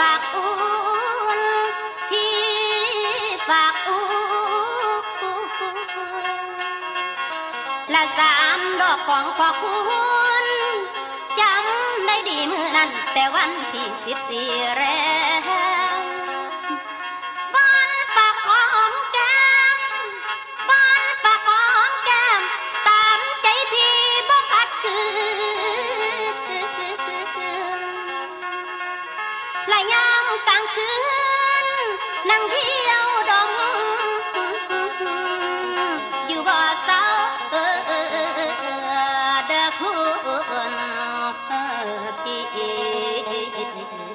ฝากอุ่นที่ฝากอุ่นและสามดอกของพ่อคุณจำได้ดีมือนั้น แต่วันที่สิบสี่แร และยามกลางคืน นั่งเที่ยวดง อยู่บ่อเสาเออเออเออเออเด้อคุณพี่